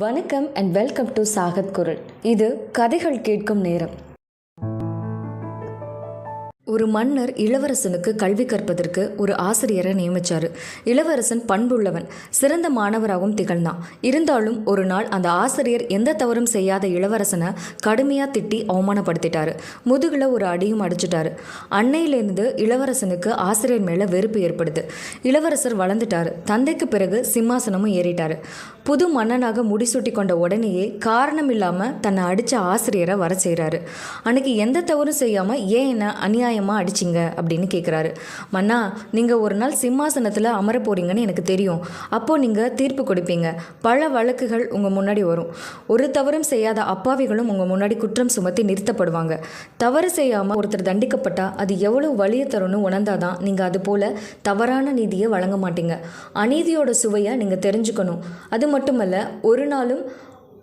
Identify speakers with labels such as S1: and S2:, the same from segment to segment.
S1: வணக்கம் and welcome to Sakat குரல். இது கதைகள் கேட்கும் நேரம். ஒரு மன்னர் இளவரசனுக்கு கல்வி கற்பதற்கு ஒரு ஆசிரியரை நியமிச்சாரு. இளவரசன் பண்புள்ளவன் சிறந்த மாணவராகவும் திகழ்ந்தான். இருந்தாலும் ஒரு நாள் அந்த ஆசிரியர் எந்த தவறும் செய்யாத இளவரசனை கடுமையாக திட்டி அவமானப்படுத்திட்டாரு. முதுகில் ஒரு அடியும் அடிச்சிட்டாரு. அன்னையிலிருந்து இளவரசனுக்கு ஆசிரியர் மேலே வெறுப்பு ஏற்படுது. இளவரசர் வளர்ந்துட்டார். தந்தைக்கு பிறகு சிம்மாசனமும் ஏறிட்டாரு. புது மன்னனாக முடிசூட்டி கொண்ட உடனேயே காரணம் இல்லாமல் தன்னை அடித்த ஆசிரியரை வர செய்கிறாரு அன்னைக்கு எந்த தவறும் செய்யாமல் ஏன் என்ன அநியாயமாக அடிச்சிங்க அப்படின்னு கேட்குறாரு மன்னா நீங்கள் ஒரு நாள் சிம்மாசனத்தில் அமர போகிறீங்கன்னு எனக்கு தெரியும். அப்போது நீங்கள் தீர்ப்பு கொடுப்பீங்க. பல வழக்குகள் உங்கள் முன்னாடி வரும். ஒரு தவறும் செய்யாத அப்பாவிகளும் உங்கள் முன்னாடி குற்றம் சுமத்தி நிறுத்தப்படுவாங்க. தவறு செய்யாமல் ஒருத்தர் தண்டிக்கப்பட்டால் அது எவ்வளோ வலியை தரும்னு உணர்ந்தாதான் நீங்கள் அது போல் தவறான நீதியை வழங்க மாட்டீங்க. அநீதியோட சுவையை நீங்கள் தெரிஞ்சுக்கணும். அது மட்டுமல்ல ஒரு நாளும்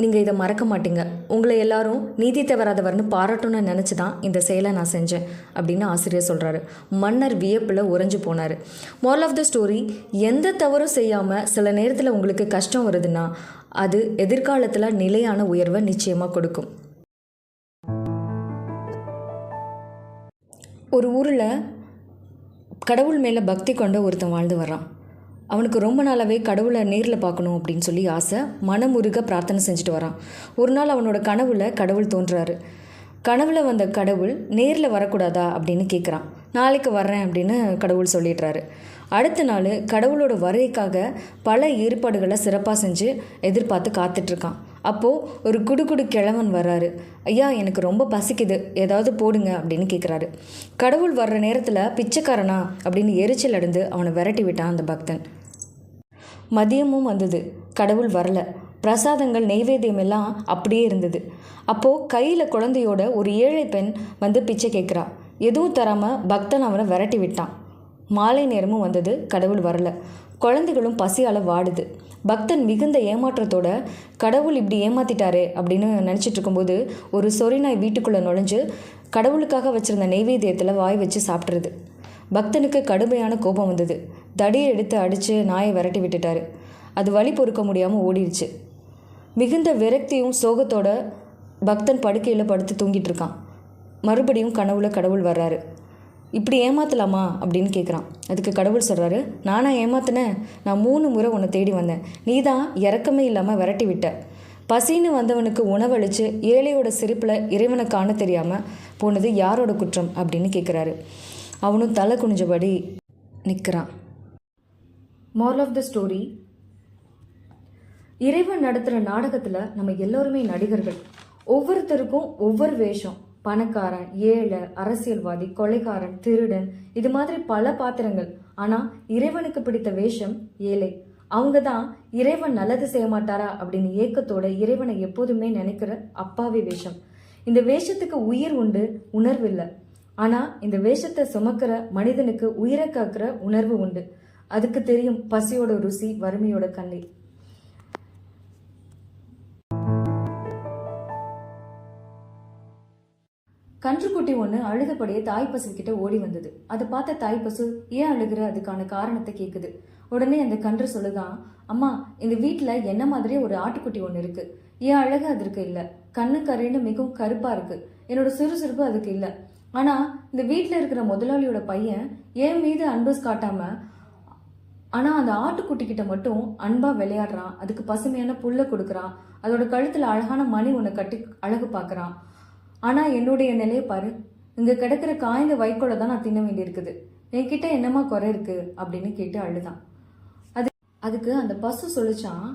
S1: நீங்கள் இதை மறக்க மாட்டீங்க. உங்களை எல்லாரும் நீதி தவறாதவர்னு பாராட்டணும்னு நினச்சி தான் இந்த செயலை நான் செஞ்சேன் அப்படின்னு ஆசிரியர் சொல்கிறாரு மன்னர் வியப்பில் உறைஞ்சு போனார். Moral ஆஃப் த ஸ்டோரி எந்த தவறும் செய்யாமல் சில நேரத்தில் உங்களுக்கு கஷ்டம் வருதுன்னா அது எதிர்காலத்தில் நிலையான உயர்வை நிச்சயமாக கொடுக்கும். ஒரு ஊரில் கடவுள் மேலே பக்தி கொண்ட ஒருத்தன் வாழ்ந்து வர்றான். அவனுக்கு ரொம்ப நாளாகவே கடவுளை நேரில் பார்க்கணும் அப்படின்னு சொல்லி ஆசை. மனமுருக பிரார்த்தனை செஞ்சுட்டு வரான். ஒரு நாள் அவனோட கனவுல கடவுள் தோன்றுறாரு கனவுல வந்த கடவுள் நேரில் வரக்கூடாதா அப்படின்னு கேட்குறான் நாளைக்கு வர்றேன் அப்படின்னு கடவுள் சொல்லிடுறாரு. அடுத்த நாள் கடவுளோட வருகைக்காக பல ஏற்பாடுகளை சிறப்பாக செஞ்சு எதிர்பார்த்து காத்துட்ருக்கான் அப்போது ஒரு குடுகுடு கிழவன் வர்றாரு. ஐயா எனக்கு ரொம்ப பசிக்குது. ஏதாவது போடுங்க அப்படின்னு கேட்குறாரு கடவுள் வர்ற நேரத்தில் பிச்சைக்காரனா? அப்படின்னு எரிச்சல் அடைந்து அவனை விரட்டி விட்டான் அந்த பக்தன். மதியமும் வந்தது. கடவுள் வரல. பிரசாதங்கள் நெய்வேத்தியம் எல்லாம் அப்படியே இருந்தது. அப்போது கையில் குழந்தையோட ஒரு ஏழை பெண் வந்து பிச்சை கேட்குறா எதுவும் தராமல் பக்தன் அவனை விரட்டி விட்டான். மாலை நேரமும் வந்தது. கடவுள் வரல. குழந்தைகளும் பசியால் வாடுது. பக்தன் மிகுந்த ஏமாற்றத்தோட கடவுள் இப்படி ஏமாத்திட்டாரே அப்படின்னு நினச்சிட்டு இருக்கும்போது ஒரு சொறிநாய் வீட்டுக்குள்ளே நுழைஞ்சு கடவுளுக்காக வச்சுருந்த நெய்வேத்தியத்தில் வாய் வச்சு சாப்பிட்றது. பக்தனுக்கு கடுமையான கோபம் வந்தது. தடியை எடுத்து அடித்து நாயை விரட்டி விட்டுட்டாரு. அது வழி பொறுக்க முடியாமல் ஓடிடுச்சு மிகுந்த விரக்தியும் சோகத்தோட பக்தன் படுக்கையில் படுத்து தூங்கிட்டு இருக்கான் மறுபடியும் கனவுல கடவுள் வர்றாரு. இப்படி ஏமாத்தலாமா? அப்படின்னு கேட்குறான் அதுக்கு கடவுள் சொல்கிறாரு நானா ஏமாத்தினேன். நான் மூணு முறை உன்னை தேடி வந்தேன். நீ தான் இறக்கமே இல்லாமல் விரட்டி விட்ட. பசின்னு வந்தவனுக்கு உணவளித்து ஏழையோட சிரிப்பில் இறைவனை காண தெரியாமல் போனது யாரோட குற்றம்? அப்படின்னு கேட்குறாரு அவனும் தலை குனிஞ்சபடி நிற்கிறான் moral ஆஃப் த ஸ்டோரி இறைவன் நடத்துகிற நாடகத்தில் நம்ம எல்லோருமே நடிகர்கள். ஒவ்வொருத்தருக்கும் ஒவ்வொரு வேஷம். பணக்காரன் ஏழை அரசியல்வாதி கொலைகாரன் திருடன் இது மாதிரி பல பாத்திரங்கள். ஆனால் இறைவனுக்கு பிடித்த வேஷம் ஏழை. அவங்க தான் இறைவன் நல்லது செய்ய மாட்டாரா அப்படின்னு ஏக்கத்தோட இறைவனை எப்போதுமே நினைக்கிற அப்பாவி வேஷம். இந்த வேஷத்துக்கு உயிர் உண்டு உணர்வு இல்லை. ஆனால் இந்த வேஷத்தை சுமக்கிற மனிதனுக்கு உயிரை காக்கிற உணர்வு உண்டு. அதுக்கு தெரியும் பசியோட ருசி வறுமையோட கண்ணீர். கன்றுக்குட்டி ஒன்று அழுதபடியே தாய் பசுக்கிட்ட ஓடி வந்தது. அதை பார்த்த தாய் பசு ஏன் அழுகிற? அதுக்கான காரணத்தை கேட்குது உடனே அந்த கன்று சொல்லுதான் அம்மா இந்த வீட்டில் என்ன மாதிரியே ஒரு ஆட்டுக்குட்டி ஒன்று இருக்கு. ஏன் அழகு அதற்கு இல்லை. கண்ணு கரைன்னு மிகவும் கருப்பாக இருக்கு. என்னோட சுறுசுறுப்பு அதுக்கு இல்லை. ஆனால் இந்த வீட்டில் இருக்கிற முதலாளியோட பையன் என் மீது அன்பு காட்டாம ஆனால் அந்த ஆட்டுக்குட்டி கிட்ட மட்டும் அன்பாக விளையாடுறான். அதுக்கு பசுமையான புல்லை கொடுக்குறான். அதோட கழுத்தில் அழகான மணி ஒன்று கட்டி அழகு பார்க்குறான் ஆனால் என்னுடைய நிலையை பாரு. இங்கே கிடக்கிற காய்ந்த வைக்கோலை தான் நான் தின்ன வேண்டியிருக்குது. என்கிட்ட என்னம்மா குறை இருக்குது அப்படின்னு கேட்டு அழுதான். அது அதுக்கு அந்த பசு சொல்லிச்சான்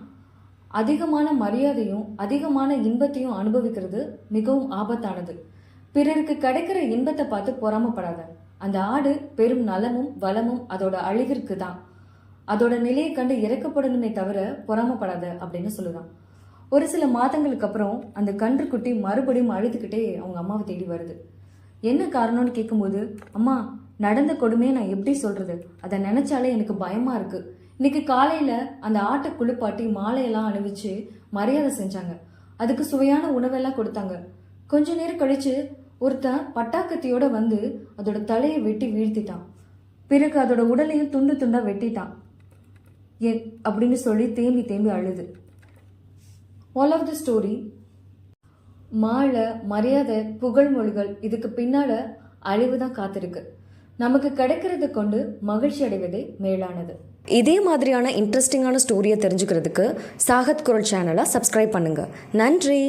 S1: அதிகமான மரியாதையும் அதிகமான இன்பத்தையும் அனுபவிக்கிறது மிகவும் ஆபத்தானது. பிறருக்கு கிடைக்கிற இன்பத்தை பார்த்து பொறாமப்படாத. அந்த ஆடு பெரும் நலமும் வளமும் அதோட அழிவிற்கு தான் அதோட நிலையை கண்டு இறக்கப்படணுமே தவிர பொறாமப்படாத அப்படின்னு சொல்லுதான். ஒரு சில மாதங்களுக்கு அப்புறம் அந்த கன்றுக்குட்டி மறுபடியும் அழுதுகிட்டே அவங்க அம்மாவை தேடி வருது. என்ன காரணம்னு கேட்கும்போது அம்மா நடந்த கொடுமையை நான் எப்படி சொல்றது? அதை நினைச்சாலே எனக்கு பயமா இருக்கு. இன்னைக்கு காலையில அந்த ஆட்டை குளிப்பாட்டி மாலையெல்லாம் அணிவிச்சு மரியாதை செஞ்சாங்க. அதுக்கு சுவையான உணவெல்லாம் கொடுத்தாங்க. கொஞ்ச நேரம் கழிச்சு ஒருத்தன் பட்டாக்கத்தியோட வந்து அதோட தலையை வெட்டி வீழ்த்திட்டான். பிறகு அதோட உடலையும் துண்டு துண்டா வெட்டிட்டான். அப்படின்னு சொல்லி தேம்பி தேம்பி அழுது. ஆல் ஆஃப் த ஸ்டோரி மாலை மரியாதை புகழ்மொழிகள் இதுக்கு பின்னால அழிவு தான் காத்திருக்கு. நமக்கு கிடைக்கிறது கொண்டு மகிழ்ச்சி அடைவதே மேலானது. இதே மாதிரியான இன்ட்ரெஸ்டிங்கான ஸ்டோரியை தெரிஞ்சுக்கிறதுக்கு சாகத் குரல் சேனலை சப்ஸ்கிரைப் பண்ணுங்கள் நன்றி!